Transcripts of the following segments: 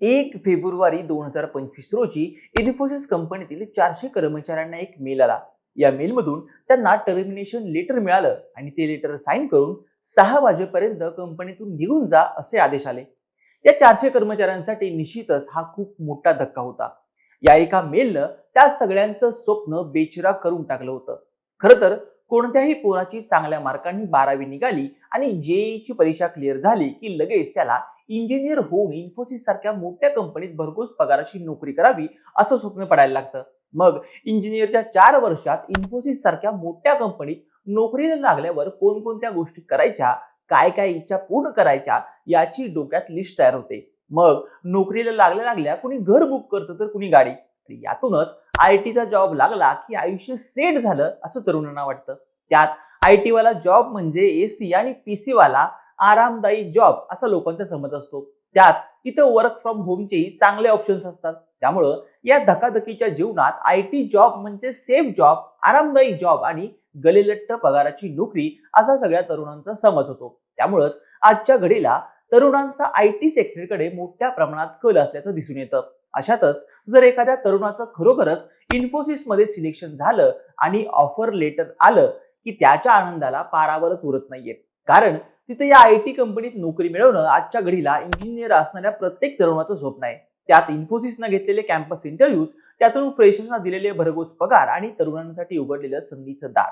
एक फेब्रुवारी दोन हजार पंचवीस रोजी इन्फोसिस कंपनीतील चारशे कर्मचाऱ्यांना एक मेल आला. या मेलमधून त्यांना टर्मिनेशन लेटर मिळालं आणि ते लेटर साईन करून सहा वाजेपर्यंत कंपनीतून निघून जा असे आदेश आले. या चारशे कर्मचाऱ्यांसाठी निश्चितच हा खूप मोठा धक्का होता. या एका मेलनं त्या सगळ्यांचं स्वप्न बेचिरा करून टाकलं होतं. खरं तर कोणत्याही पोराची चांगल्या मार्कांनी बारावी निघाली आणि जेईची परीक्षा क्लिअर झाली की लगेच त्याला इंजिनियर होऊन इन्फोसिस सारख्या मोठ्या कंपनीत भरघोस पगाराची नोकरी करावी असं स्वप्न पडायला लागतं. मग इंजिनियरच्या चार वर्षात इन्फोसिस सारख्या मोठ्या कंपनीत नोकरीला लागल्यावर कोणकोणत्या गोष्टी करायच्या काय काय इच्छा पूर्ण करायच्या याची डोक्यात लिस्ट तयार होते. मग नोकरीला लागल्या लागल्या कुणी घर बुक करतं तर कुणी गाडी. यातूनच आय टीचा जॉब लागला की आयुष्य सेट झालं असं तरुणांना वाटतं. त्यात आय टीवाला जॉब म्हणजे एसी आणि पीसी वाला आरामदायी जॉब असा लोकांचा समज असतो. त्यात इथं वर्क फ्रॉम होमचेही चांगले ऑप्शन्स असतात. त्यामुळं या धकाधकीच्या जीवनात आय टी जॉब म्हणजे सेफ जॉब आरामदायी जॉब आणि गलेलट्ट पगाराची नोकरी असा सगळ्या तरुणांचा समज होतो. त्यामुळंच आजच्या घडीला तरुणांचा आय टी सेक्टरकडे मोठ्या प्रमाणात कल असल्याचं दिसून येतं. अशातच जर एखाद्या तरुणाचं खरोखरच इन्फोसिसमध्ये सिलेक्शन झालं आणि ऑफर लेटर आलं की त्याच्या आनंदाला पारावरच उरत नाहीये. कारण तिथे या आय टी कंपनीत नोकरी मिळवणं आजच्या घडीला इंजिनियर असणाऱ्या प्रत्येक तरुणाचं स्वप्न आहे. त्यात इन्फोसिसनं घेतलेले कॅम्पस इंटरव्ह्यूज त्यातून फ्रेशर्सना दिलेले भरघोस पगार आणि तरुणांसाठी उघडलेलं संधीचं दार.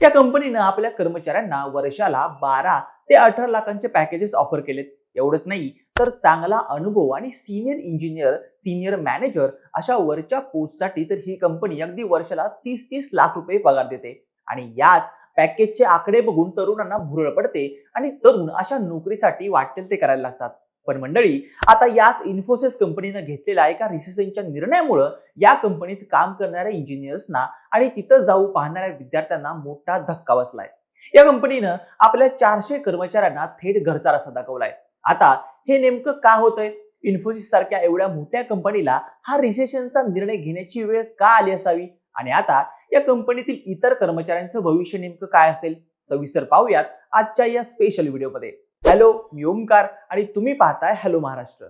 त्या कंपनीनं आपल्या कर्मचाऱ्यांना वर्षाला बारा ते अठरा लाखांचे पॅकेजेस ऑफर केलेत. एवढंच नाही तर चांगला अनुभव आणि सिनियर इंजिनियर सिनियर मॅनेजर अशा वरच्या पोस्टसाठी तर ही कंपनी अगदी वर्षाला तीस तीस लाख रुपये पगार देते. आणि याच पॅकेजचे आकडे बघून तरुणांना भुरळ पडते आणि तरुण अशा नोकरीसाठी वाटेल ते करायला लागतात. पण मंडळी आता याच इन्फोसिस कंपनीनं घेतलेल्या एका रिसेशनच्या निर्णयामुळं या कंपनीत काम करणाऱ्या इंजिनियर्सना आणि तिथं जाऊ पाहणाऱ्या विद्यार्थ्यांना मोठा धक्का बसलाय. या कंपनीनं आपल्या चारशे कर्मचाऱ्यांना थेट घरचा रस्ता दाखवलाय आता हे नेमकं का होतंय? इन्फोसिस सारख्या एवढ्या मोठ्या कंपनीला हा रिसेशनचा निर्णय घेण्याची वेळ का आली असावी? आणि आता या कंपनीतील इतर कर्मचाऱ्यांचं भविष्य नेमकं काय असेल? सविस्तर पाहूयात आजच्या या स्पेशल व्हिडिओमध्ये हॅलो मी ओमकार आणि तुम्ही पाहताय हॅलो महाराष्ट्र.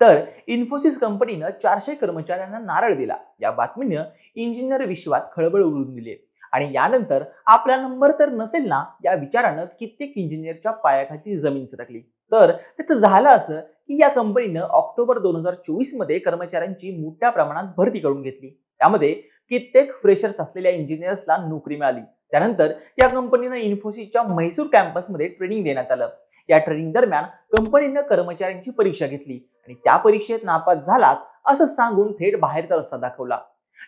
तर इन्फोसिस कंपनीनं चारशे कर्मचाऱ्यांना नारळ दिला. या बातमीनं इंजिनियर विश्वात खळबळ उडून दिली आणि यानंतर आपला नंबर तर नसेल ना या विचारानं कित्येक इंजिनियरच्या पायाखाली जमीन सरकली. तर त्याचं झालं असं की या कंपनीनं ऑक्टोबर दोन हजार चोवीसमध्ये कर्मचाऱ्यांची मोठ्या प्रमाणात भरती करून घेतली. त्यामध्ये कित्येक फ्रेशर्स असलेल्या इंजिनियर्सला नोकरी मिळाली. त्यानंतर या कंपनीनं इन्फोसिसच्या म्हैसूर कॅम्पसमध्ये ट्रेनिंग देण्यात आलं. या ट्रेनिंग दरम्यान कंपनीनं कर्मचाऱ्यांची परीक्षा घेतली आणि त्या परीक्षेत नापास झालात असं सांगून थेट बाहेरचा रस्ता दाखवला.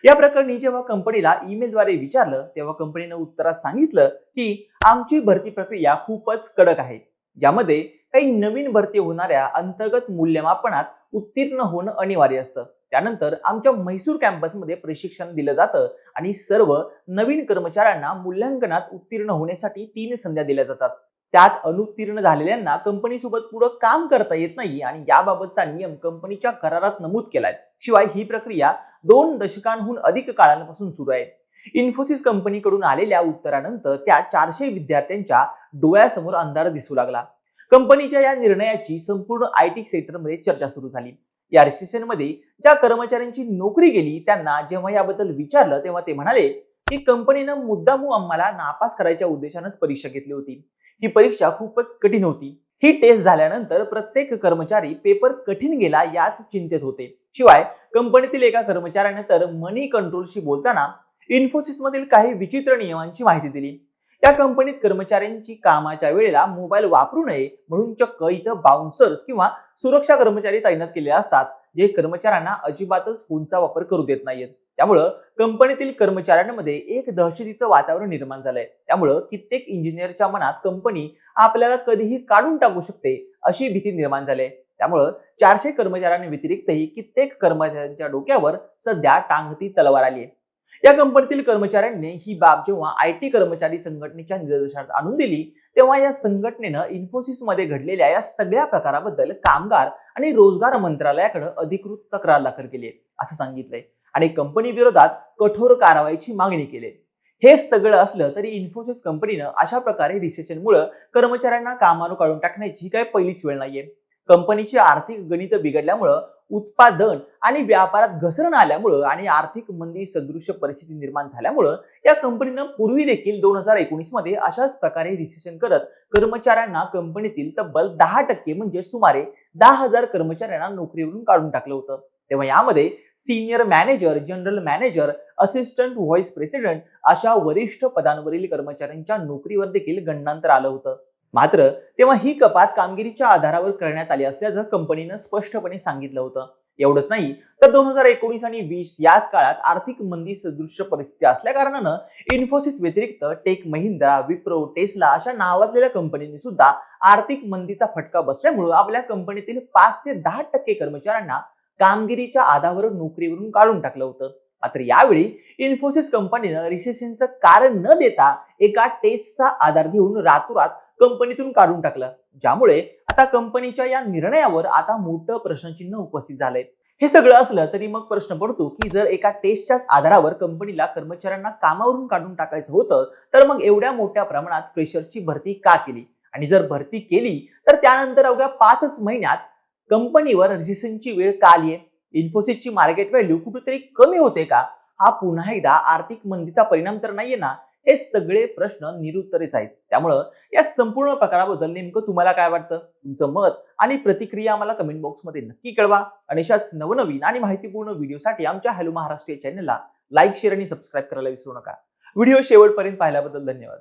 या प्रकरणी जेव्हा कंपनीला ईमेलद्वारे विचारलं तेव्हा कंपनीनं उत्तरात सांगितलं की आमची भरती प्रक्रिया खूपच कडक आहे. यामध्ये काही नवीन भरती होणाऱ्या अंतर्गत मूल्यमापनात उत्तीर्ण होणं अनिवार्य असतं. त्यानंतर आमच्या म्हैसूर कॅम्पसमध्ये प्रशिक्षण दिलं जातं आणि सर्व नवीन कर्मचाऱ्यांना मूल्यांकनात उत्तीर्ण होण्यासाठी तीन संध्या दिल्या जातात. त्यात अनुत्तीर्ण झालेल्यांना कंपनीसोबत पुढे काम करता येत नाही आणि याबाबतचा नियम कंपनीच्या करारात नमूद केलाय. शिवाय ही प्रक्रिया दोन दशकांहून अधिक काळापासून सुरू आहे. इन्फोसिस कंपनीकडून आलेल्या उत्तरानंतर त्या चारशे विद्यार्थ्यांच्या डोळ्यासमोर अंधार दिसू लागला. कंपनीच्या या निर्णयाची संपूर्ण आय टी सेक्टरमध्ये चर्चा सुरू झाली. या रिसेशनमध्ये ज्या कर्मचाऱ्यांची नोकरी गेली त्यांना जेव्हा याबद्दल विचारलं तेव्हा ते म्हणाले की कंपनीनं मुद्दामू आम्हाला नापास करायच्या उद्देशानंच परीक्षा घेतली होती. ही परीक्षा खूपच कठीण होती. ही टेस्ट झाल्यानंतर प्रत्येक कर्मचारी पेपर कठीण गेला याच चिंतेत होते. शिवाय कंपनीतील एका कर्मचाऱ्याने तर मनी कंट्रोलशी बोलताना इन्फोसिस मधील काही विचित्र नियमांची माहिती दिली. या कंपनीत कर्मचाऱ्यांची कामाच्या वेळेला मोबाईल वापरू नये म्हणून चक्क इथं बाउन्सर्स किंवा सुरक्षा कर्मचारी तैनात केले असतात जे कर्मचाऱ्यांना अजिबातच फोनचा वापर करू देत नाहीत त्यामुळं कंपनीतील कर्मचाऱ्यांमध्ये एक दहशतीचं वातावरण निर्माण झालंय. त्यामुळं कित्येक इंजिनियरच्या मनात कंपनी आपल्याला कधीही काढून टाकू शकते अशी भीती निर्माण झाली त्यामुळं चारशे कर्मचाऱ्यांव्यतिरिक्तही कित्येक कर्मचाऱ्यांच्या डोक्यावर सध्या टांगती तलवार आली आहे या कंपनीतील कर्मचाऱ्यांनी ही बाब जेव्हा आय टी कर्मचारी संघटनेच्या निदर्शनात आणून दिली तेव्हा या संघटनेनं इन्फोसिसमध्ये घडलेल्या या सगळ्या प्रकाराबद्दल कामगार आणि रोजगार मंत्रालयाकडे अधिकृत तक्रार दाखल केली आहे असं सांगितलंय. आणि कंपनी विरोधात कठोर कारवाईची मागणी केली. हे सगळं असलं तरी इन्फोसिस कंपनीनं अशा प्रकारे रिसेशनमुळे कर्मचाऱ्यांना कामावर काढून टाकण्याची काही पहिलीच वेळ नाहीये. कंपनीची आर्थिक गणित बिघडल्यामुळं उत्पादन आणि व्यापारात घसरण आल्यामुळं आणि आर्थिक मंदी सदृश परिस्थिती निर्माण झाल्यामुळं या कंपनीनं पूर्वी देखील दोन हजार एकोणीसमध्ये अशाच प्रकारे रिसेशन करत कर्मचाऱ्यांना कंपनीतील तब्बल दहा टक्के म्हणजे सुमारे दहा हजार कर्मचाऱ्यांना नोकरीवरून काढून टाकलं होतं. तेव्हा यामध्ये senior manager general manager assistant vice president अशा वरिष्ठ पदांवरील कर्मचाऱ्यांच्या नोकरीवर देखील गणनांतर आलं होतं. मात्र तेव्हा ही कपात कामगिरीच्या आधारावर करण्यात आली असल्याचं कंपनीनं स्पष्टपणे सांगितलं होतं. एवढंच नाही तर दोन हजार एकोणीस आणि वीस याच काळात आर्थिक मंदी सदृश्य परिस्थिती असल्या कारणानं इन्फोसिस व्यतिरिक्त टेक महिंद्रा विप्रो टेस्ला अशा नावाजलेल्या कंपनींनी सुद्धा आर्थिक मंदीचा फटका बसल्यामुळं आपल्या कंपनीतील पाच ते दहा टक्के कर्मचाऱ्यांना कामगिरीच्या आधारावर नोकरीवरून काढून टाकलं होतं. मात्र यावेळी इन्फोसिस कंपनीनं रिसेशनचं कारण न देता एका टेस्टचा आधार घेऊन रातोरात कंपनीतून काढून टाकलं. ज्यामुळे आता कंपनीच्या या निर्णयावर आता मोठं प्रश्नचिन्ह उपस्थित झालंय. हे सगळं असलं तरी मग प्रश्न पडतो की जर एका टेस्टच्याच आधारावर कंपनीला कर्मचाऱ्यांना कामावरून काढून टाकायचं होतं तर मग एवढ्या मोठ्या प्रमाणात फ्रेशरची भरती का केली? आणि जर भरती केली तर त्यानंतर अवघ्या पाचच महिन्यात कंपनीवर रिसेशनची वेळ का आली आहे इन्फोसिसची मार्केट व्हॅल्यू कुठेतरी कमी होते का? हा पुन्हा एकदा आर्थिक मंदीचा परिणाम तर नाहीये ना? हे सगळे प्रश्न निरुत्तरेच आहेत. त्यामुळं या संपूर्ण प्रकाराबद्दल नेमकं तुम्हाला काय वाटतं? तुमचं मत आणि प्रतिक्रिया आम्हाला कमेंट बॉक्समध्ये नक्की कळवा. आणि अशाच नवनवीन आणि माहितीपूर्ण व्हिडिओसाठी आमच्या हॅलो महाराष्ट्र या चॅनलला लाईक शेअर आणि सबस्क्राईब करायला विसरू नका. व्हिडिओ शेवटपर्यंत पाहिल्याबद्दल धन्यवाद.